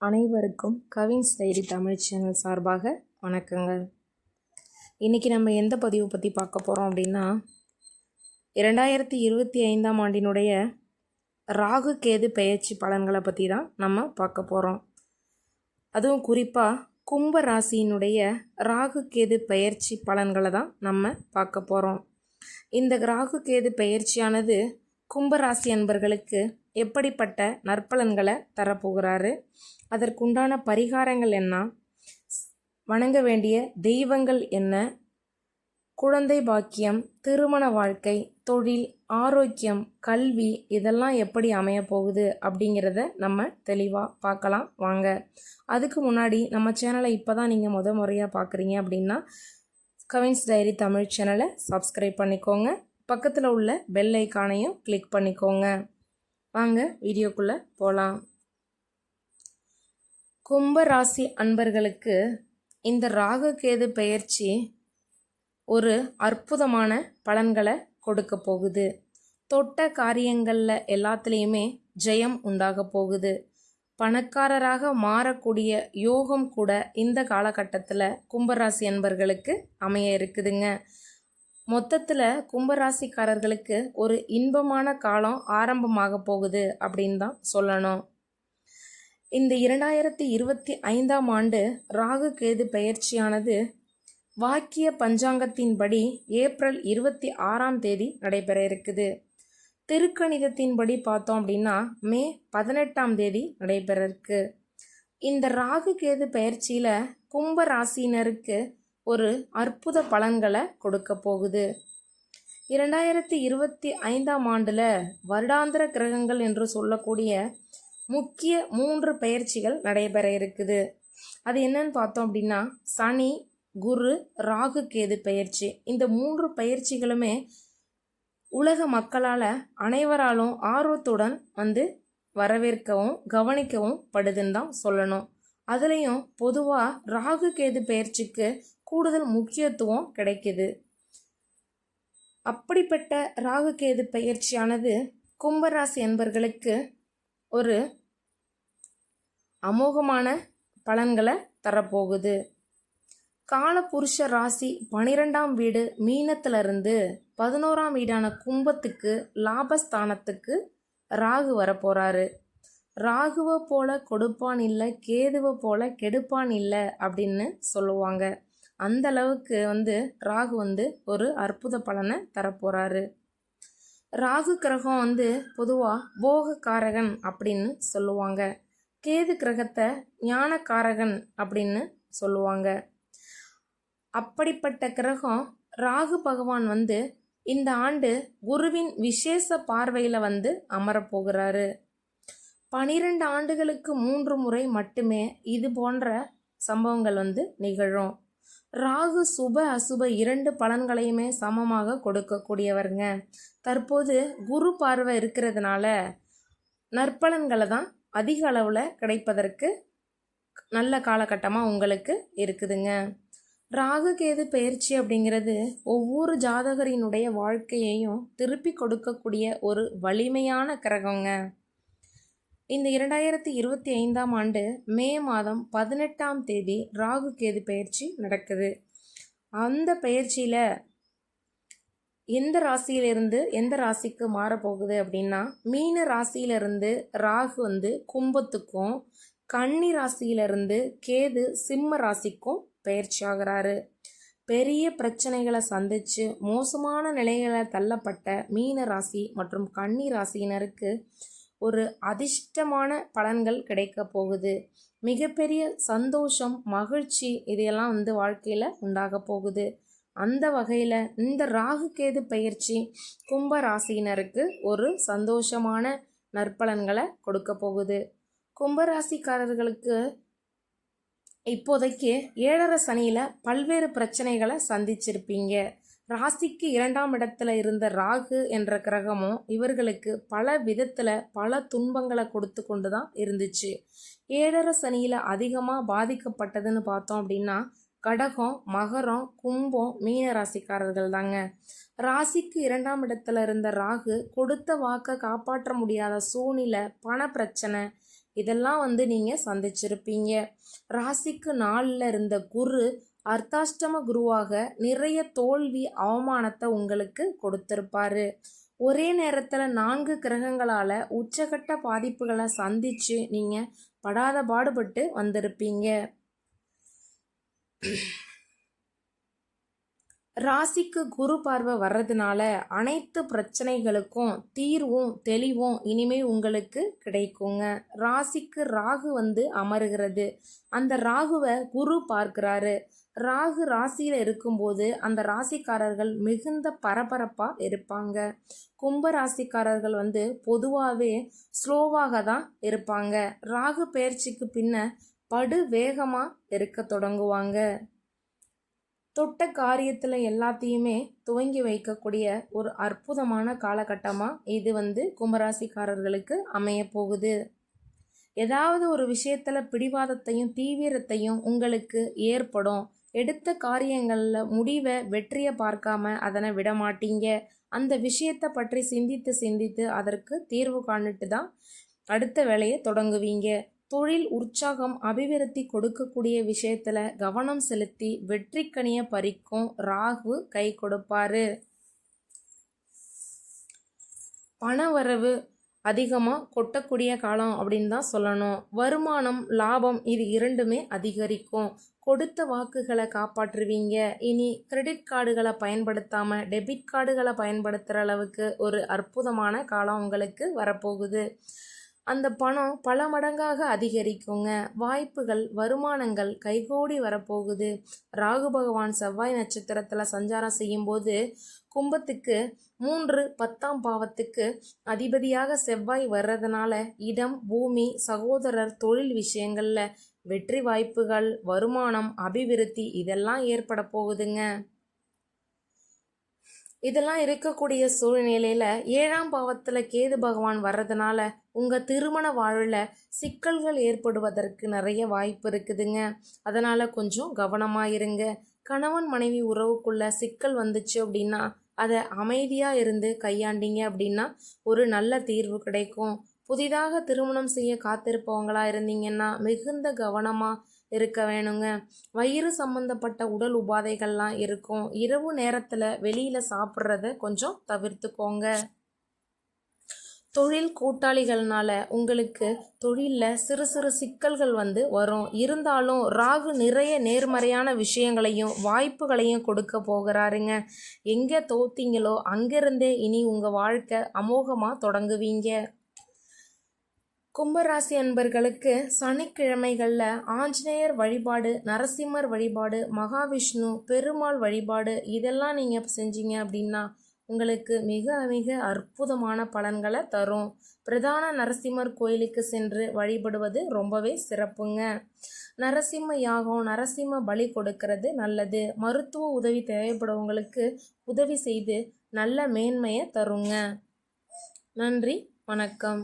அனைவருக்கும் Cavin's diary Tamil channel சார்பாக வணக்கங்கள். இன்றைக்கி நம்ம எந்த பதிவு பற்றி பார்க்க போகிறோம் அப்படின்னா இரண்டாயிரத்தி இருபத்தி ஐந்தாம் ஆண்டினுடைய ராகு கேது பெயர்ச்சி பலன்களை பற்றி தான் நம்ம பார்க்க போகிறோம் அதுவும் குறிப்பாக கும்ப ராசியினுடைய ராகு கேது பெயர்ச்சி பலன்களை தான் நம்ம பார்க்க போகிறோம் இந்த ராகு கேது பெயர்ச்சியானது கும்பராசி அன்பர்களுக்கு எப்படிப்பட்ட நற்பலன்களை தரப்போகிறாரு? அதற்குண்டான பரிகாரங்கள் என்ன? வணங்க வேண்டிய தெய்வங்கள் என்ன? குழந்தை பாக்கியம் திருமண வாழ்க்கை தொழில் ஆரோக்கியம் கல்வி இதெல்லாம் எப்படி அமைய போகுது அப்படிங்கிறத நம்ம தெளிவாக பார்க்கலாம். வாங்க. அதுக்கு முன்னாடி நம்ம சேனலை இப்போ தான் நீங்கள் முத முறையாக பார்க்குறீங்க அப்படின்னா கவின்ஸ் டைரி தமிழ் சேனலை சப்ஸ்கிரைப் பண்ணிக்கோங்க. பக்கத்தில் உள்ள பெல் ஐக்கானையும் கிளிக் பண்ணிக்கோங்க. வாங்க வீடியோக்குள்ளே போகலாம் கும்ப ராசி அன்பர்களுக்கு இந்த ராகு கேது பெயர்ச்சி ஒரு அற்புதமான பலன்களை கொடுக்க போகுது. தொட்ட காரியங்களில் எல்லாத்துலேயுமே ஜெயம் உண்டாக போகுது. பணக்காரராக மாறக்கூடிய யோகம் கூட இந்த காலகட்டத்தில் கும்பராசி அன்பர்களுக்கு அமைய இருக்குதுங்க. மொத்தத்தில் கும்பராசிக்காரர்களுக்கு ஒரு இன்பமான காலம் ஆரம்பமாக போகுது அப்படின்னு தான் சொல்லணும். இந்த இரண்டாயிரத்தி இருபத்தி ஐந்தாம் ஆண்டு ராகு கேது பயிற்சியானது வாக்கிய பஞ்சாங்கத்தின்படி ஏப்ரல் இருபத்தி ஆறாம் தேதி நடைபெற இருக்குது. திருக்கணிதத்தின்படி பார்த்தோம் அப்படின்னா மே பதினெட்டாம் தேதி நடைபெற இருக்கு. இந்த ராகு கேது பயிற்சியில் கும்ப ராசியினருக்கு ஒரு அற்புத பலன்களை கொடுக்க போகுது. இரண்டாயிரத்தி இருபத்தி ஐந்தாம் ஆண்டில் வருடாந்திர கிரகங்கள் என்று சொல்லக்கூடிய முக்கிய மூன்று பயிற்சிகள் நடைபெற இருக்குது. அது என்னன்னு பார்த்தோம் அப்படின்னா சனி குரு ராகு கேது பயிற்சி. இந்த மூன்று பயிற்சிகளுமே உலக மக்களால் அனைவராலும் ஆர்வத்துடன் வந்து வரவேற்கவும் கவனிக்கவும் படுதுன்னு தான் சொல்லணும். அதுலேயும் பொதுவாக ராகு கேது பயிற்சிக்கு கூடுதல் முக்கியத்துவம் கிடைக்குது. அப்படிப்பட்ட ராகு கேது பயிற்சியானது கும்பராசி என்பர்களுக்கு ஒரு அமோகமான பலன்களை தரப்போகுது. காலபுருஷ ராசி பனிரெண்டாம் வீடு மீனத்திலிருந்து பதினோராம் வீடான கும்பத்துக்கு லாபஸ்தானத்துக்கு ராகு வரப்போகிறாரு ராகுவை போல கொடுப்பான் இல்லை கேதுவை போல கெடுப்பான் இல்லை அப்படின்னு சொல்லுவாங்க. அந்த அளவுக்கு வந்து ராகு வந்து ஒரு அற்புத பலனை தரப்போகிறாரு ராகு கிரகம் வந்து பொதுவாக போகக்காரகன் அப்படின்னு சொல்லுவாங்க. கேது கிரகத்தை ஞானக்காரகன் அப்படின்னு சொல்லுவாங்க. அப்படிப்பட்ட கிரகம் ராகு பகவான் வந்து இந்த ஆண்டு குருவின் விசேஷ பார்வையில் வந்து அமரப்போகிறாரு பனிரெண்டு ஆண்டுகளுக்கு மூன்று முறை மட்டுமே இது போன்ற சம்பவங்கள் வந்து நிகழும். ராகு சுப அசுப இரண்டு பலன்களையுமே சமமாக கொடுக்கக்கூடியவருங்க. தற்போது குரு பார்வை இருக்கிறதுனால நற்பலன்களை தான் அதிக அளவில் கிடைப்பதற்கு நல்ல காலகட்டமாக உங்களுக்கு இருக்குதுங்க. ராகு கேது பயிற்சி அப்படிங்கிறது ஒவ்வொரு ஜாதகரினுடைய வாழ்க்கையையும் திருப்பி கொடுக்கக்கூடிய ஒரு வலிமையான கிரகங்க. இந்த இரண்டாயிரத்தி இருபத்தி ஐந்தாம் ஆண்டு மே மாதம் பதினெட்டாம் தேதி ராகு கேது பயிற்சி நடக்குது. அந்த பயிற்சியில் எந்த ராசியிலிருந்து எந்த ராசிக்கு மாறப்போகுது அப்படின்னா மீன ராசியிலிருந்து ராகு வந்து கும்பத்துக்கும் கன்னி ராசியிலிருந்து கேது சிம்ம ராசிக்கும் பயிற்சி ஆகிறாரு. பெரிய பிரச்சனைகளை சந்தித்து மோசமான நிலைகளை தள்ளப்பட்ட மீன ராசி மற்றும் கன்னி ராசியினருக்கு ஒரு அதிர்ஷ்டமான பலன்கள் கிடைக்க போகுது. மிகப்பெரிய சந்தோஷம் மகிழ்ச்சி இதையெல்லாம் வந்து வாழ்க்கையில் உண்டாக போகுது. அந்த வகையில் இந்த ராகு கேது பயிற்சி கும்ப ராசியினருக்கு ஒரு சந்தோஷமான நற்பலன்களை கொடுக்க போகுது. கும்பராசிக்காரர்களுக்கு இப்போதைக்கு ஏழரை சனியில் பல்வேறு பிரச்சனைகளை சந்திச்சிருப்பீங்க. ராசிக்கு இரண்டாம் இடத்துல இருந்த ராகு என்ற கிரகமும் இவர்களுக்கு பல விதத்தில் பல துன்பங்களை கொடுத்து கொண்டு தான் இருந்துச்சு. ஏழரை சனியில் அதிகமாக பாதிக்கப்பட்டதுன்னு பார்த்தோம் அப்படின்னா கடகம் மகரம் கும்பம் மீன ராசிக்காரர்கள் தாங்க ராசிக்கு இரண்டாம் இடத்துல இருந்த ராகு கொடுத்த வாக்கை காப்பாற்ற முடியாத சூழ்நிலை பண பிரச்சனை இதெல்லாம் வந்து நீங்கள் சந்திச்சிருப்பீங்க. ராசிக்கு நாளில் இருந்த குரு அர்த்தாஷ்டம குருவாக நிறைய தோல்வி அவமானத்தை உங்களுக்கு கொடுத்துருப்பாரு. ஒரே நேரத்தில் நான்கு கிரகங்களால் உச்சகட்ட பாதிப்புகளை சந்தித்து நீங்கள் படாத பாடுபட்டு வந்திருப்பீங்க. ராசிக்கு குரு பார்வை வர்றதுனால அனைத்து பிரச்சனைகளுக்கும் தீர்வும் தெளிவும் இனிமே உங்களுக்கு கிடைக்குங்க. ராசிக்கு ராகு வந்து அமருகிறது. அந்த ராகுவை குரு பார்க்கிறாரு. ராகு ராசியில் இருக்கும்போது அந்த ராசிக்காரர்கள் மிகுந்த பரபரப்பாக இருப்பாங்க. கும்ப ராசிக்காரர்கள் வந்து பொதுவாகவே ஸ்லோவாக தான் இருப்பாங்க. ராகு பயிற்சிக்கு பின்ன படு வேகமாக இருக்க தொடங்குவாங்க. தொட்ட காரியத்தில் எல்லாத்தையுமே துவங்கி வைக்கக்கூடிய ஒரு அற்புதமான காலகட்டமாக இது வந்து கும்பராசிக்காரர்களுக்கு அமைய போகுது. ஏதாவது ஒரு விஷயத்தில் பிடிவாதத்தையும் தீவிரத்தையும் உங்களுக்கு ஏற்படும். எடுத்த காரியங்களில் முடிவை வெற்றியை பார்க்காம அதனை விட மாட்டீங்க அந்த விஷயத்தை பற்றி சிந்தித்து சிந்தித்து அதற்கு தீர்வு காணிட்டு தான் அடுத்த வேலையை தொடங்குவீங்க. தொழில் உற்சாகம் அபிவிருத்தி கொடுக்கக்கூடிய விஷயத்தில் கவனம் செலுத்தி வெற்றிக்கனிய பறிக்கும் ராகு கை கொடுப்பாரு. பண வரவு அதிகமாக கொட்டக்கூடிய காலம் அப்படின்னு தான் சொல்லணும். வருமானம் லாபம் இது இரண்டுமே அதிகரிக்கும். கொடுத்த வாக்குகளை காப்பாற்றுவீங்க. இனி கிரெடிட் கார்டுகளை பயன்படுத்தாமல் டெபிட் கார்டுகளை பயன்படுத்துகிற அளவுக்கு ஒரு அற்புதமான காலம் உங்களுக்கு வரப்போகுது. அந்த பணம் பல மடங்காக அதிகரிக்குங்க. வாய்ப்புகள் வருமானங்கள் கைகூடி வரப்போகுது. ராகு பகவான் செவ்வாய் நட்சத்திரத்தில் சஞ்சாரம் செய்யும்போது கும்பத்துக்கு மூன்று பத்தாம் பாவத்துக்கு அதிபதியாக செவ்வாய் வர்றதுனால இடம் பூமி சகோதரர் தொழில் விஷயங்களில் வெற்றி வாய்ப்புகள் வருமானம் அபிவிருத்தி இதெல்லாம் ஏற்பட போகுதுங்க. இதெல்லாம் இருக்கக்கூடிய சூழ்நிலையில் ஏழாம் பாவத்தில் கேது பகவான் வர்றதுனால உங்கள் திருமண வாழ்வில் சிக்கல்கள் ஏற்படுவதற்கு நிறைய வாய்ப்பு இருக்குதுங்க. அதனால் கொஞ்சம் கவனமாக இருங்க. கணவன் மனைவி உறவுக்குள்ள சிக்கல் வந்துச்சு அப்படின்னா அதை அமைதியாக இருந்து கையாண்டிங்க அப்படின்னா ஒரு நல்ல தீர்வு கிடைக்கும். புதிதாக திருமணம் செய்ய காத்திருப்பவங்களாக இருந்தீங்கன்னா மிகுந்த கவனமாக இருக்க வேணுங்க. வயிறு சம்மந்தப்பட்ட உடல் உபாதைகள்லாம் இருக்கும். இரவு நேரத்தில் வெளியில் சாப்பிட்றத கொஞ்சம் தவிர்த்துக்கோங்க. தொழில் கூட்டாளிகள்னால உங்களுக்கு தொழிலில் சிறு சிறு சிக்கல்கள் வந்து வரும். இருந்தாலும் ராகு நிறைய நேர்மறையான விஷயங்களையும் வாய்ப்புகளையும் கொடுக்க போகிறாருங்க. எங்கே தோத்தீங்களோ அங்கேருந்தே இனி உங்கள் வாழ்க்கை அமோகமாக தொடங்குவீங்க. கும்பராசி அன்பர்களுக்கு சனிக்கிழமைகளில் ஆஞ்சநேயர் வழிபாடு நரசிம்மர் வழிபாடு மகாவிஷ்ணு பெருமாள் வழிபாடு இதெல்லாம் நீங்கள் செஞ்சீங்க அப்படின்னா உங்களுக்கு மிக மிக அற்புதமான பலன்களை தரும். பிரதான நரசிம்மர் கோயிலுக்கு சென்று வழிபடுவது ரொம்பவே சிறப்புங்க. நரசிம்ம யாகம் நரசிம்ம பலி கொடுக்கறது நல்லது. மருத்துவ உதவி தேவைப்படுவங்களுக்கு உதவி செய்து நல்ல மேன்மையை தருங்க. நன்றி வணக்கம்.